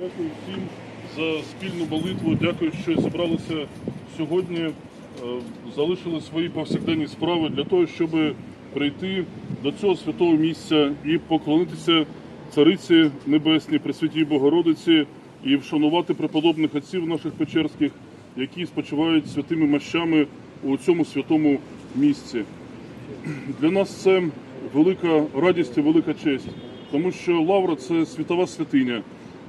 Дякую всім за спільну молитву. Дякую, що зібралися сьогодні, е, залишили свої повсякденні справи для того, щоб прийти до цього святого місця і поклонитися Цариці Небесній, Пресвятій Богородиці і вшанувати преподобних отців наших печерських, які спочивають святими мощами у цьому святому місці. Для нас це велика радість і велика честь, тому що Лавра це світова святиня.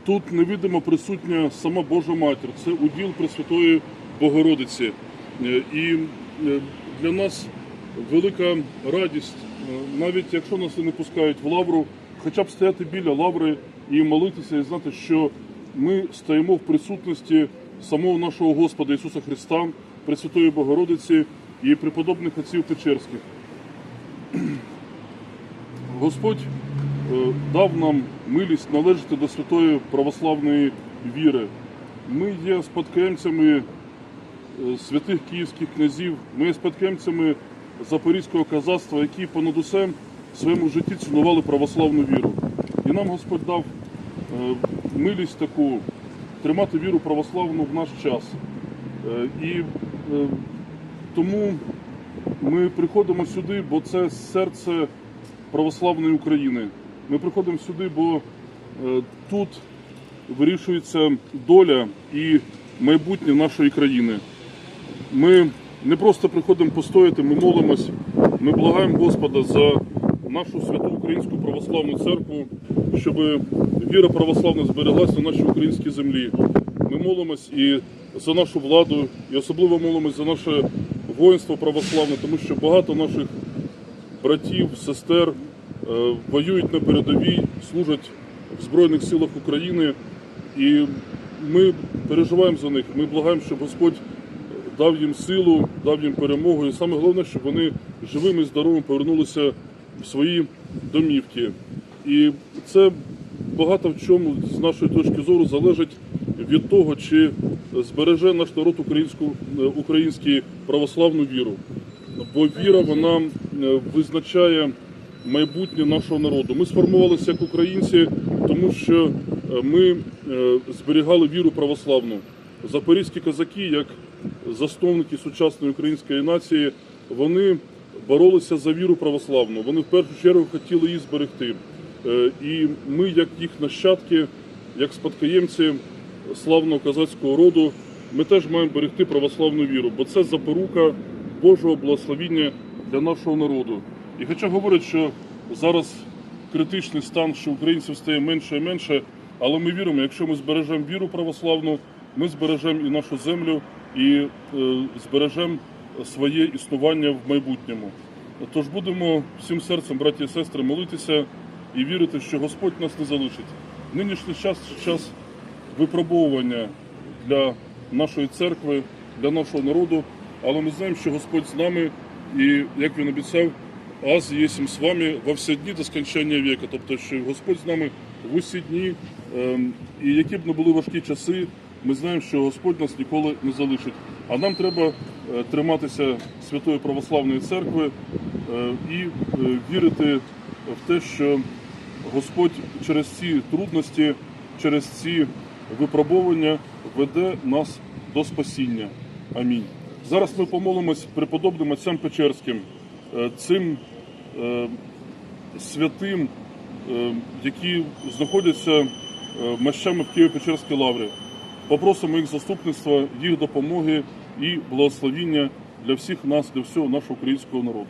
Тут невидимо присутня сама Божа Матір, це уділ Пресвятої Богородиці. Е, І е, для нас велика радість, е, навіть якщо нас не пускають в лавру, хоча б стояти біля лаври і молитися, і знати, що ми стоїмо в присутності самого нашого Господа Ісуса Христа, Пресвятої Богородиці і преподобних отців Печерських. Господь дав нам милість належати до святої православної віри. Ми є спадкоємцями е, святих київських князів, ми є спадкоємцями Запорізького казацтва, які понад усе в своєму житті цінували православну віру. І нам Господь дав е, милість таку тримати віру православну в наш час. Е, І е, тому ми приходимо сюди, бо це серце православної України. Ми приходимо сюди, бо е, тут вирішується доля і майбутнє нашої країни. Ми не просто приходимо постояти, ми молимось, ми благаємо Господа за нашу святу українську православну церкву, щоб віра православна збереглася на нашій українській землі. Ми молимось і за нашу владу, і особливо молимось за наше воїнство православне, тому що багато наших братів, сестер воюють на передовій, служать в Збройних силах України. І ми переживаємо за них. Ми благаємо, щоб Господь дав їм силу, дав їм перемогу. І саме головне, щоб вони живими і здоровими повернулися в свої домівки. І це багато в чому з нашої точки зору залежить від того, чи збереже наш народ українську е, український православну віру. Бо віра вона е, визначає майбутнє нашого народу. Ми сформувалися як українці, тому що е, ми е, зберігали віру православну. Запорізькі козаки, як засновники сучасної української нації, вони боролися за віру православну. Вони в першу чергу хотіли її зберегти. Е, І ми, як їх нащадки, як спадкоємці славного козацького роду, ми теж маємо берегти православну віру, бо це запорука Божого благословіння для нашого народу. І хоча говорять, що зараз критичний стан, що українців стає менше і менше, але ми віримо, якщо ми збережемо віру православну, ми збережемо і нашу землю, і е, збережемо своє існування в майбутньому. Тож будемо всім серцем, браті і сестри, молитися і вірити, що Господь нас не залишить. Нинішній час час випробовування для нашої церкви, для нашого народу, але ми знаємо, що Господь з нами, і як він обіцяв, аз єсім з вами во всі дні до скончання віка. Тобто, що Господь з нами в усі дні, ем, і які б не були важкі часи, ми знаємо, що Господь нас ніколи не залишить. А нам треба е, триматися святої православної церкви е, і е, вірити в те, що Господь через ці трудності, через ці випробовування веде нас до спасіння. Амінь. Зараз ми помолимось преподобним отцям Печерським, цим е, святим, е, які знаходяться е, мощами в Києво-Печерській лаврі. Попросимо їх заступництва, їх допомоги і благословіння для всіх нас, для всього нашого українського народу.